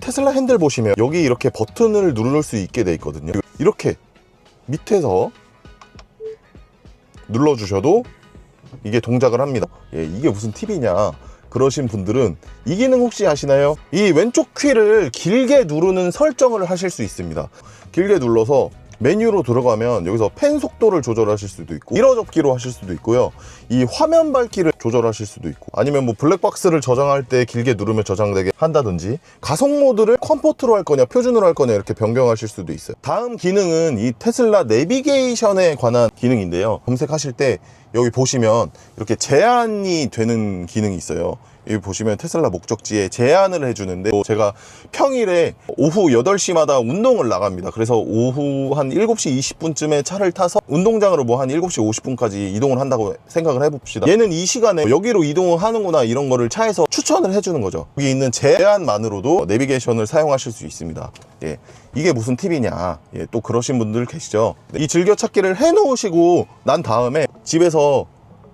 테슬라 핸들 보시면 여기 이렇게 버튼을 누를 수 있게 돼 있거든요. 이렇게 밑에서 눌러주셔도 이게 동작을 합니다. 예, 이게 무슨 팁이냐? 그러신 분들은 이 기능 혹시 아시나요? 이 왼쪽 퀴를 길게 누르는 설정을 하실 수 있습니다. 길게 눌러서 메뉴로 들어가면 여기서 펜 속도를 조절하실 수도 있고 미러 접기로 하실 수도 있고요. 이 화면 밝기를 조절하실 수도 있고 아니면 뭐 블랙박스를 저장할 때 길게 누르면 저장되게 한다든지 가속 모드를 컴포트로 할 거냐 표준으로 할 거냐 이렇게 변경하실 수도 있어요. 다음 기능은 이 테슬라 내비게이션에 관한 기능인데요. 검색하실 때 여기 보시면 이렇게 제한이 되는 기능이 있어요. 여기 보시면 테슬라 목적지에 제한을 해주는데 뭐 제가 평일에 오후 8시마다 운동을 나갑니다. 그래서 오후 한 7시 20분쯤에 차를 타서 운동장으로 뭐 한 7시 50분까지 이동을 한다고 생각을 해봅시다. 얘는 이 시간에 여기로 이동을 하는구나 이런 거를 차에서 추천을 해주는 거죠. 여기 있는 제한만으로도 내비게이션을 사용하실 수 있습니다. 예, 이게 무슨 팁이냐? 예, 또 그러신 분들 계시죠? 이 즐겨찾기를 해놓으시 고 난 다음에 집에서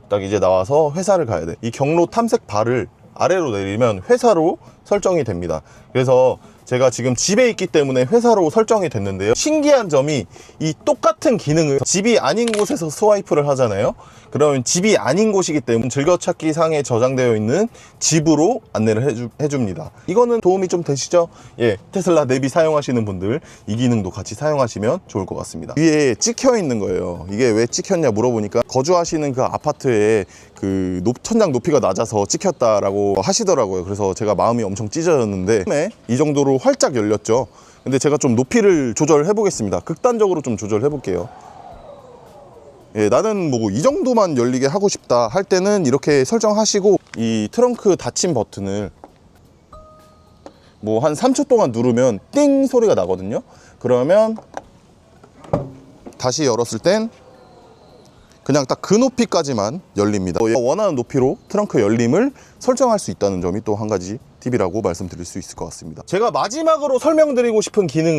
딱 이제 나와서 회사를 가야 돼. 이 경로 탐색 바를 아래로 내리면 회사로 설정이 됩니다. 그래서 제가 지금 집에 있기 때문에 회사로 설정이 됐는데요. 신기한 점이 이 똑같은 기능을 집이 아닌 곳에서 스와이프를 하잖아요. 그러면 집이 아닌 곳이기 때문에 즐겨찾기 상에 저장되어 있는 집으로 안내를 해주, 해줍니다. 이거는 도움이 좀 되시죠? 예, 테슬라 내비 사용하시는 분들 이 기능도 같이 사용하시면 좋을 것 같습니다. 위에 찍혀 있는 거예요. 이게 왜 찍혔냐 물어보니까 거주하시는 그 아파트에 그 높, 천장 높이가 낮아서 찍혔다라고 하시더라고요. 그래서 제가 마음이 엄청 찢어졌는데 이 정도로 활짝 열렸죠. 근데 제가 좀 높이를 조절해 보겠습니다. 극단적으로 좀 조절해 볼게요. 예, 나는 뭐 이 정도만 열리게 하고 싶다 할 때는 이렇게 설정하시고 이 트렁크 닫힘 버튼을 뭐 한 3초 동안 누르면 띵 소리가 나거든요. 그러면 다시 열었을 땐 그냥 딱 그 높이까지만 열립니다. 뭐 원하는 높이로 트렁크 열림을 설정할 수 있다는 점이 또 한 가지 팁이라고 말씀드릴 수 있을 것 같습니다. 제가 마지막으로 설명드리고 싶은 기능은